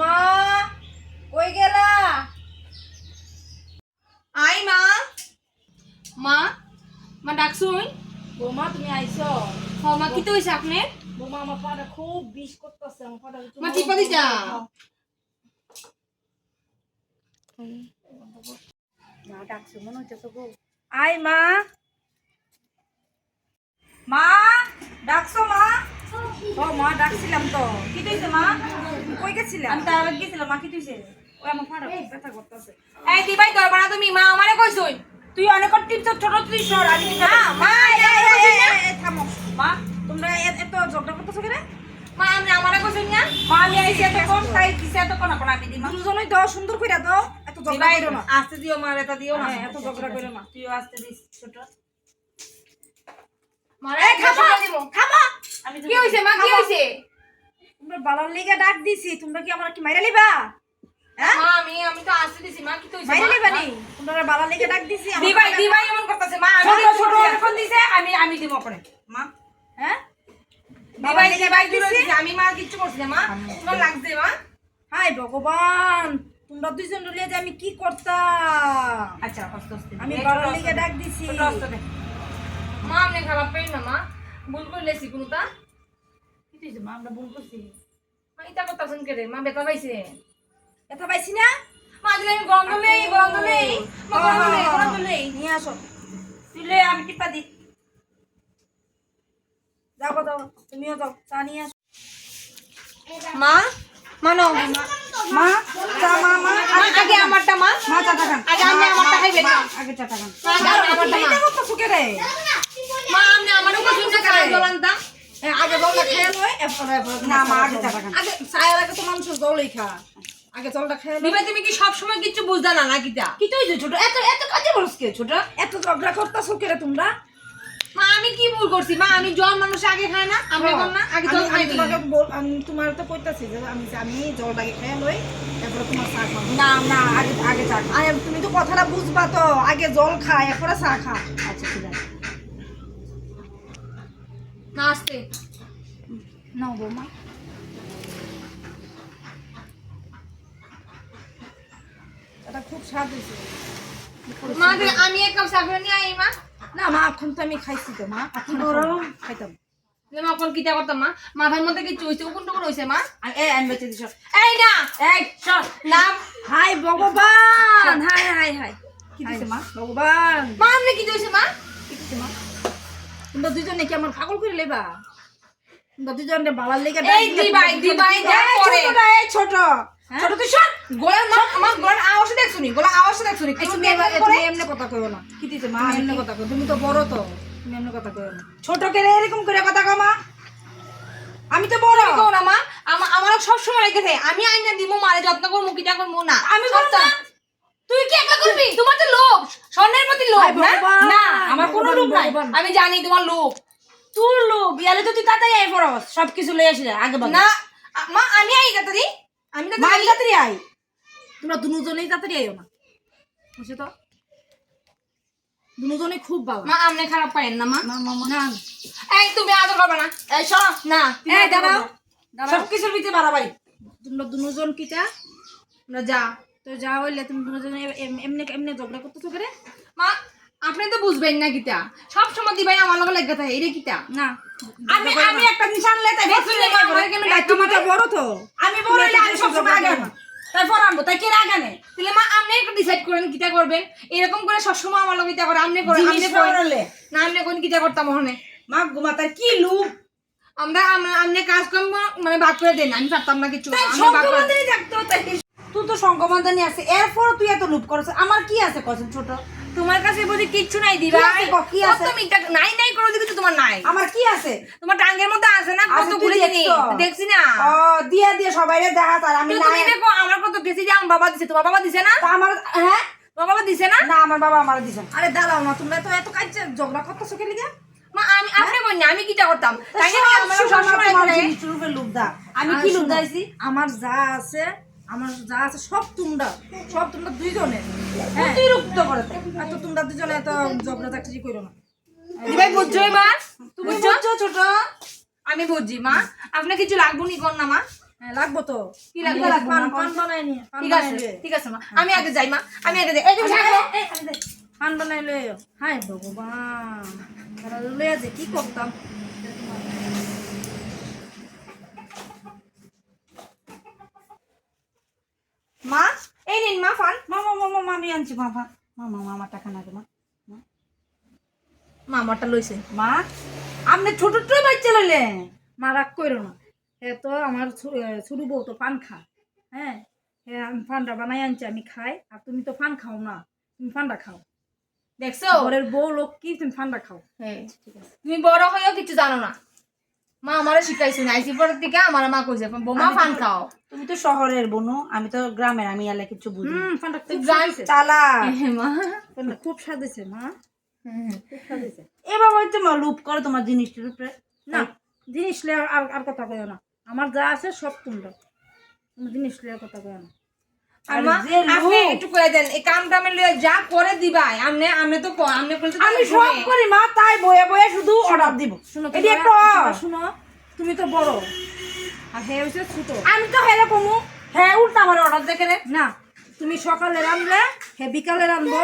মা কই গেলা? আই মা। মা মা ডাকছুন বৌমা তুমি আইছো? হ মা কি তো হইছে আপনি? বৌমা আমার পাটা খুব বিষ করতেছে আমার পাটা মা টিপা দিছা? মা ডাকছো মনে হচ্ছে তো গো আই মা। মা ডাকছো মা? ও মা ডাকছিলাম তো। কি তুইছে মা? কই গেছিলাম আমি তার আগে গেছিলাম মা কি তুইছে ওই আমার পাটা ব্যথা করতেছে। এই দিবাই দরবার তুমি মা আমারে কইছুন তুই অনেক টিপস ছোট তুই সর আমি না, মা, থামো। মা? তোমরা এত ঝগড়া করতেছো কেন? মা আপনি আমারে কইছুন না? মা আমি আইছি এত কোন তাই দিছে এত কোন কোন আমি দিমা। দুজনেই দাও সুন্দর কইরা দাও। এত ঝগড়া করো না। আস্তে দিও মা এটা দিও না। হ্যাঁ, এত ঝগড়া করো না। তুইও আসতে দিস ছোট মারে এই খামা দিব খামা আমি কি হইছে মা কি হইছে? তোমরা বালার লিগা ডাক দিছি তোমরা কি আমার কি মাইরা লিবা মা আমি আমি তো আসতে দিছি মা কি তো মাইরা লিবা নি? তোমরা বালার লিগা ডাক দিছি দিবাই দিবাই এমন করতেছে মা আমি ছোট ছোট ছোট দিছে আমি আমি দিব পরে। মা হ্যাঁ? দিবাই দিবাই দিছি। আমি মা কিচ্ছু করছি না মা। তোমার লাগছে মা? হাই ভগবান তোমরা দুইজন রইলে যে আমি কি করতাম? আচ্ছা আস্তে আস্তে। আমি বাবার লিগা ডাক দিছি। আস্তে। মা আপনি খারাপ পেন না মা। ভুল করলেছি কোনটা? কি তুই মা? আমরা ভুল করছি। মা ইটা করতেছেন কে রে মা বেতা পাইছে। এটা পাইছি না? মা দিলে আমি গন্ধ নেই গন্ধ নেই। মা গন্ধ নেই গন্ধ নেই। নিয়ে আসো। তুলে আমি টিপা দি। যাও যাও তুমিও যাও। চা নিয়ে আসো। মা মানো। মা চা মা মা আগে আমারটা মা। মা চাটা খান। আগে আমি আমারটা খাইবেন না আগে চাটা খান। আমারটা এটা কত সুখে রে মা আপনি আমারও কিছু না খাই বলানতা এ, আগে জলটা খেয়ে লই এরপরে না মা আগে আগে চায়ের আগে তো মানুষ জলই খা। আগে জলটা খেয়ে লই। তুমি কি সব সময় কিছু বুঝদা না নাকি তা? কি তো ছোট। এত এত কাজে বলছ কে ছোট? এত ঝগড়া করতাছো কে তোমরা? মা আমি কি ভুল করছি? মা আমি জল মানুষ আগে খায় না আমি এখন না আগে জল খাই তোমাকে বল আমি তোমার তো কইতাছি যে আমি আমি জলটাকে খেয়ে লই তারপরে তোমার চা খাব। না না আগে আগে চা খা তুমি তো কথাটা বুঝবা তো। আগে জল খা এরপরে চা খা আচ্ছা ঠিক আছে না আসতে। নাও বৌমা। এটা খুব স্বাদ হয়েছে। মা আমি এক কাপ চা নিয়ে আই মা। না মা এখন তো আমি খাইছি তো মা। এখন খাইতাম। মা কোন কিটা করতাম মা? মাথার মধ্যে কিছু হইছে কোন টুকুন হইছে মা? এই আমি বেঁচে দিছ। এই না! এই চল নাম। হাই ভগবান! হাই হাই হাই। কি দিছে মা? ভগবান! মা আপনি কি হইছে মা? কি দিছে মা? তোমরা দুজনে কি আমার পাগল করে লেবা? তোমরা দুজনে বাবার লেগে এই দিবাই, দিবাই, যা করে। এই ছোট। হ্যাঁ? ছোট তুই সর গোলার মা আমার গোলার আওয়াজ দেখছুনি গোলার আওয়াজ দেখছুনি এই কিছু তুমি এমনি কথা কইও না। কি দিছে মা? এমনি কথা কই তুমি তো বড় তো। তুমি এমনি কথা কইও না। ছোট কে এরকম করে কথা কও মা। আমি তো বড়। কও না মা। আমার সব সময় থাকে। আমি আইনা দিব মারে যত্ন করব কিটা করব না। আমি করব। না। তুই কি একা করবি তোমার তো লোভ স্বর্ণের প্রতি লোভ না না আমার কোনো লোভ নাই। আমি জানি তোমার লোভ। তুই লো বিয়ালে তো তুই তাড়াতাড়ি আই পড়স সব কিছু লই আসি আগে না মা আমি আই তাড়াতাড়ি। আমি তো আমি তাড়াতাড়ি আই। তোমরা দুজনেই তাড়াতাড়ি আইও না। বুঝছ তো দুজনেই খুব ভালো মা আমনে খারাপ পাইন না মা। না মামা না। এই তুমি আদর করবে না। এই শোনো। না এই। দাঁড়াও। সব কিছুর ভিতরে বাড়াবাড়ি তোমরা দুজন কিটা? তোমরা যা। তো যা হইলে তুমি দুজন এমনি এমনি ঝগড়া করতেছো করে? মা আপনি তো বুঝবেন না কিটা সব সময় দিবাই আমার লগে লেগে থাকে এটা কিটা না। আমি আমি একটা জিনিস আনলে তাই দেখছি রে, আমার কেন দায়িত্ব তুমি তো বড় তো। আমি বড় হইলে আমি সবসময় আগে আনব। তাই কে আগে নে তাহলে মা আপনি একটু ডিসাইড করেন কিটা করবেন। এরকম করে সবসময় আমার লগে করে আপনি করেন আপনি পড়ালে না আপনি কোন কিটা করতাম ওখানে? মা গুমা তার কি আমরা আপনি কাজ মানে ভাগ করে দেন আমি পারতাম না কিছু। তাই তো সংকমাদানি আছে এরপর তুই এত লুপ করছ আমার কি আছে কসম ছোট? তোমার কাছে বুঝি কিচ্ছু নাই দিবা কি আছে তুমি নাই নাই করে তোমার নাই। আমার কি আছে? তোমার টাঙ্গের মধ্যে আছে না? কত গুলি জিনিস দেখছি? না। ও দিয়া দেখা তার আমি তো না তুমি দেখো আমার কত যে আমার বাবা দিছে। তোমার বাবা দিছে না? আমার হ্যাঁ? তোমার বাবা দিছে না? না আমার বাবা আমার দিছেন আরে দাঁড়াও না তোমরা তো এত কাজ ঝগড়া করতেছো কে লিগা মা আমি আপনি বলেন না আমি কিটা করতাম? তাই না আমরা এখানে- আমি কি লুপ দাইছি? আমার যা আছে আমার যা আছে সব তোমরা সব তোমরা দুইজনে। অতিরিক্ত করে এত তোমরা দুজনে এত ঝগড়া চাকরি করো না। দিবাই বুঝছ এবার তুমি বুঝছ? ছোট? আমি বুঝছি মা। আপনার কিছু লাগবো নি কোন না মা? হ্যাঁ লাগবো তো। কি লাগবে? পান পান বানাই নিয়ে ঠিক আছে ঠিক আছে মা। আমি আগে যাই মা। আমি আগে যাই। এই তুমি আরে পান বানাই হাই ভগবান। যে কি করতাম? মা এই নিন মা ফান মা মা মা মা মা, আমি আনছি মা মা। মা মা আমার টাকা না মা মা। আমারটা লইছে। মা আপনি ছোট ছোট বাচ্চা লইলে? মা রাগ করো না। হে তো আমার ছোট বউ তো পান খা হ্যাঁ? হ্যাঁ আমি ফান্ডা বানাই আনছি আমি খাই। আর তুমি তো পান খাও না। তুমি ফান্ডা খাও। দেখছ? ঘরের বউ লোক কি তুমি ফান্ডা খাও। হ্যাঁ। তুমি বড় হয়েও কিছু জানো না। মা আমারে শিখাইছো না আইসি পরের থেকে আমার মা কইছে বোমা ফান খাও। তুমি তো শহরের বনু আমি তো গ্রামের আমি এলা কিছু বুঝি চালা। মা। খুব স্বাদ হয়েছে মা এবার হয়তো মা লুপ করো তোমার জিনিসটার উপরে। না জিনিস লিয়ে আর আর কথা কইও না। আমার যা আছে সব তোমরা। তুমি জিনিস লিয়ে কথা কইও না। আপনি লোক- একটু কয়ে দেন এই কাম টামে লয়ে যা করে দিবাই আমনে আমনে তো আমনে বলতে আমি সব করি মা তাই বয়ে বয়ে শুধু অর্ডার দিব। শুনো এটি একটা শুনো তুমি তো বড়। আর হে হচ্ছে ছোট। আমি তো হেরে কমু। হ্যাঁ উল্টা আমার অর্ডার দেখে রে না তুমি সকালে রান্ধলে হে বিকালে রান্ধবো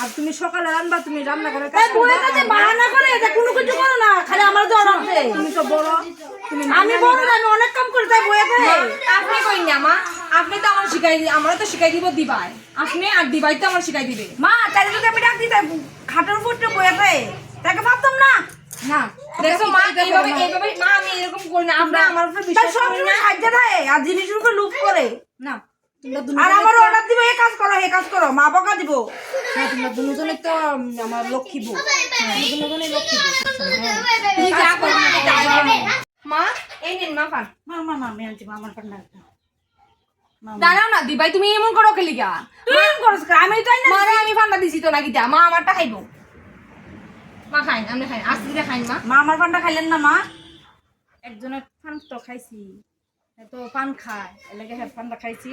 আর তুমি সকালে রান্ধবা তুমি রান্না করে তাই। বাহানা করে এটা কোনো কিছু করো না খালি আমার তো অর্ডার দে তুমি তো বড় তুমি আমি বড় আমি অনেক কাম করি তাই বয়ে আপনি কই না মা। আপনি তো আমার শিখাই দি আমরা তো শিখাই দিব দিবাই। আপনি আর দিবাই তো আমার শিখাই দিবে। মা তাই যদি আমি ডাক দিই তাই খাটের উপর তো বয়ে খাই। তাকে ভাবতাম না। না দেখো মা এইভাবে এইভাবে মা আমি এরকম করি না। আমরা আমার উপর বিশ্বাস সব করি সময় না। সাহায্য দেয় আর জিনিসের উপর লুপ করে। না আর আমার অর্ডার দিব এ কাজ করো এ কাজ করো মা বকা দিব। হ্যাঁ তোমরা দুজনে তো আমার লক্ষ্মী বউ। তোমরা দুজনে লক্ষ্মী বউ। তুমি যা করো। মা এই নিন মা পান। মা মা মা আমি আনছি মা আমার পান্ডা দাঁড়াও না দিবাই তুমি এমন করো কে লিগা করছ আমি না মারে আমি ফান্ডা দিছি তো নাকি মা আমারটা খাইবো। মা খাইন খাইন খাইন মা। মা আমার পান্ডা খাইলেন না মা? একজনের পান তো খাইছি। তো পান খায় এলাকা হ্যাঁ পানটা খাইছি।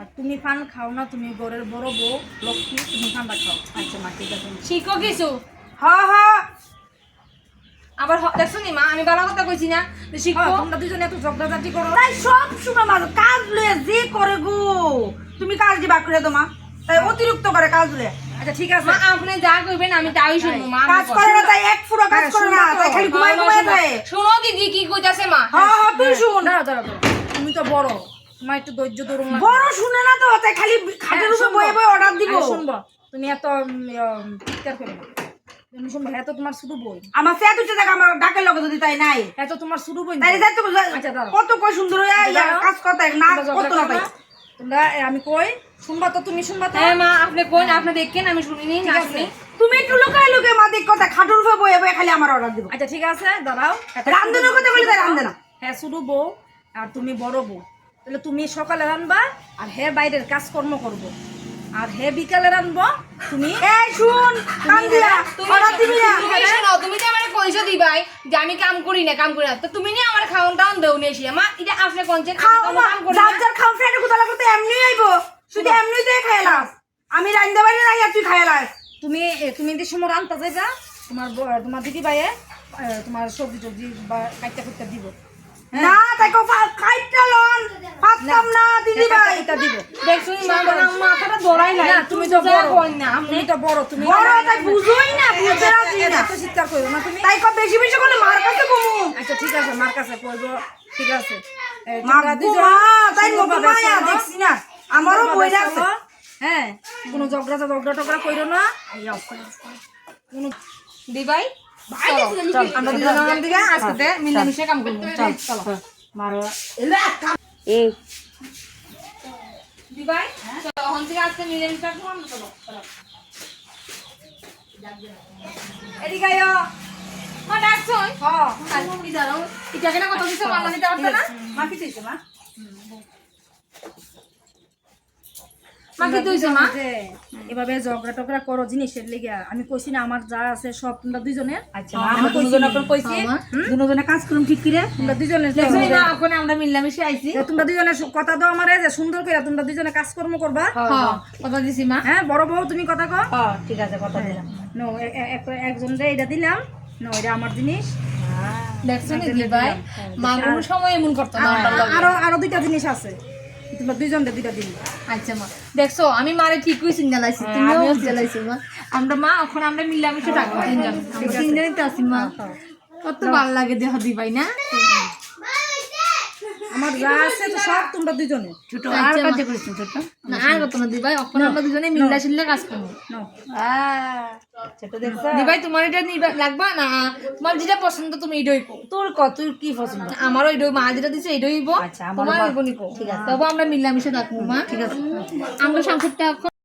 আর তুমি পান খাও না তুমি ঘরের বড় বউ লক্ষ্মী তুমি পানটা খাও। আচ্ছা মা ঠিক আছে। শিখো কিছু। হ হ। আবার দেখছ নি মা আমি ভালো কথা কইছি না। যে শিখো হ্যাঁ, তোমরা দুজনে এত ঝগড়াঝাটি করো। তাই সব সময় মা কাজ লয়ে যে করে গো। তুমি কাজ দিবা করে মা। তাই অতিরিক্ত করে কাজ লয়ে আচ্ছা ঠিক আছে। মা আপনি যা কইবেন আমি তাই শুনব মা কাজ করে না তাই এক ফুটো কাজ করে না তাই খালি ঘুমাই ঘুমাই থাকে শুনো দিদি কি কইতাছে মা? হ হ তুই শুন। দাঁড়াও দাঁড়াও দাঁড়াও। তুমি তো বড়। তোমার একটু ধৈর্য ধরুন না বড় শুনে না তো তাই খালি খাটের উপর বয়ে বয়ে অর্ডার দিব। শুনব। তুমি এত উম, উম, চিৎকার করো। না তুমি শুনব? হ্যাঁ তো তোমার শুধু বই আমার সে তুই দেখ আমার ডাকের লগে যদি তাই নাই। হ্যাঁ তোমার শুধু বই তাই যাই তো কত কই সুন্দর হয়ে দাঁড়াও। কাজ করতে না কত না করো তাই। না। তোমরা আমি কই? শুনবা তো তুমি শুনবা তো। হ্যাঁ মা আপনি কোন আপনি দেখেন আমি শুনিনি না শুনি তুমি একটু লুকায় লুকায় মা দেখ কথা খাটের বয়ে খালি আমার অর্ডার দিব। আচ্ছা ঠিক আছে দাঁড়াও। রান্ধনের কথা বলি তাই রান্ধে না। হ্যাঁ শুধু বউ আর তুমি বড় বউ। তাহলে তুমি সকালে রানবা আর হে বাইরের কাজকর্ম করব। আর হে বিকালে রানবো তুমি এই শুন কাম দিয়া তুমি অর্ডার দিবি না তুমি তো আমার কইছো দিবাই যে আমি কাম করি না কাম করি না। তো তুমি নিয়ে আমার খাওন টাউন দেও নিয়ে এসে। মা এটা আপনি কোনছেন খাও মা যার না। যার খাও ফ্রেন্ড করতে এমনি আইবো। শুধু এমনি খাইলাম আমি রান্ধতে পারি না আর তুই খাইলাস তুমি তুমি যে সময় রান্তা যাইবা তোমার তোমার দিদি ভাইয়ে তোমার সবজি টবজি বা কাইটা কুটটা দিব। না তাই কো খাইটা লন। পাততাম না দিদি ভাই। এটা দিব। দেখছ মা মাথাটা? দৌড়াই না না তুমি তো বড়। না। তুমি তো বড় তুমি বড় তাই বুঝোই না বুঝতে রাজি না। করো না তুমি তাই কো বেশি বেশি করলে মার কাছে কমু। আচ্ছা ঠিক আছে মার কাছে কইবো। ঠিক আছে। তাই মায়া দেখছি না। আমারও বই লাগছে হ্যাঁ কোনো ঝগড়া ঝগড়া টগড়া কইরো না। এই অবস্থা। কোনো দিবাই মা ডাকছো? হ্যাঁ এটা কেন কত কিছু মালা দিতে পারতো না? মা কি চাইছে মা মা কি তুইছে মা যে এভাবে ঝগড়া টগড়া করো জিনিসের লেগে। আমি কইছি না আমার যা আছে সব তোমরা দুইজনে। আচ্ছা দুজন কইছি? হ্যাঁ, দুজনে কাজ করুম ঠিক করে? তোমরা দুইজনে দেখছ না ওখানে আমরা মিলামিশে আইছি। তোমরা দুইজনে সু- কথা দাও আমারে যে সুন্দর করে তোমরা দুইজনে কাজকর্ম করবা। হ্যাঁ কথা দিছি মা। হ্যাঁ বড় বউ তুমি কথা কও। হ্যাঁ ঠিক আছে কথা দিলাম। নো একজন রে এটা দিলাম নো এটা আমার জিনিস। হ্যাঁ দেখছ নি দি ভাই? মা সময় এমন করতো না আরও আরও দুইটা জিনিস আছে। তোমরা দুইজনটা দুইটা দিন। আচ্ছা মা। দেখছ আমি মারে ঠিকই সিগনালাইছি তুমিও সিগনালাইছো মা। আমরা মা এখন আমরা মিলামিশে থাকব তিনজন। তিনজনই তো আছি মা। কত ভালো লাগে দেহ দিবাই না? আমার যা আছে তো সব তোমরা দুজনে। ছোট আর কাজ করিস ছোট? না আর কত না দিবাই অপর আমরা দুজনে মিল্লা শিল্লা কাজ করব। না। ছোট দেখছ? দিবাই তোমার এটা নিবা লাগবা? না তোমার যেটা পছন্দ তুমি এটাই কো তোর কত কি পছন্দ? আমারও এটাই মা যেটা দিছে এটাই হইব আচ্ছা, হইব নিকো ঠিক আছে। তবে আমরা মিলামিশে থাকব মা। ঠিক আছে। আমরা সংসারটা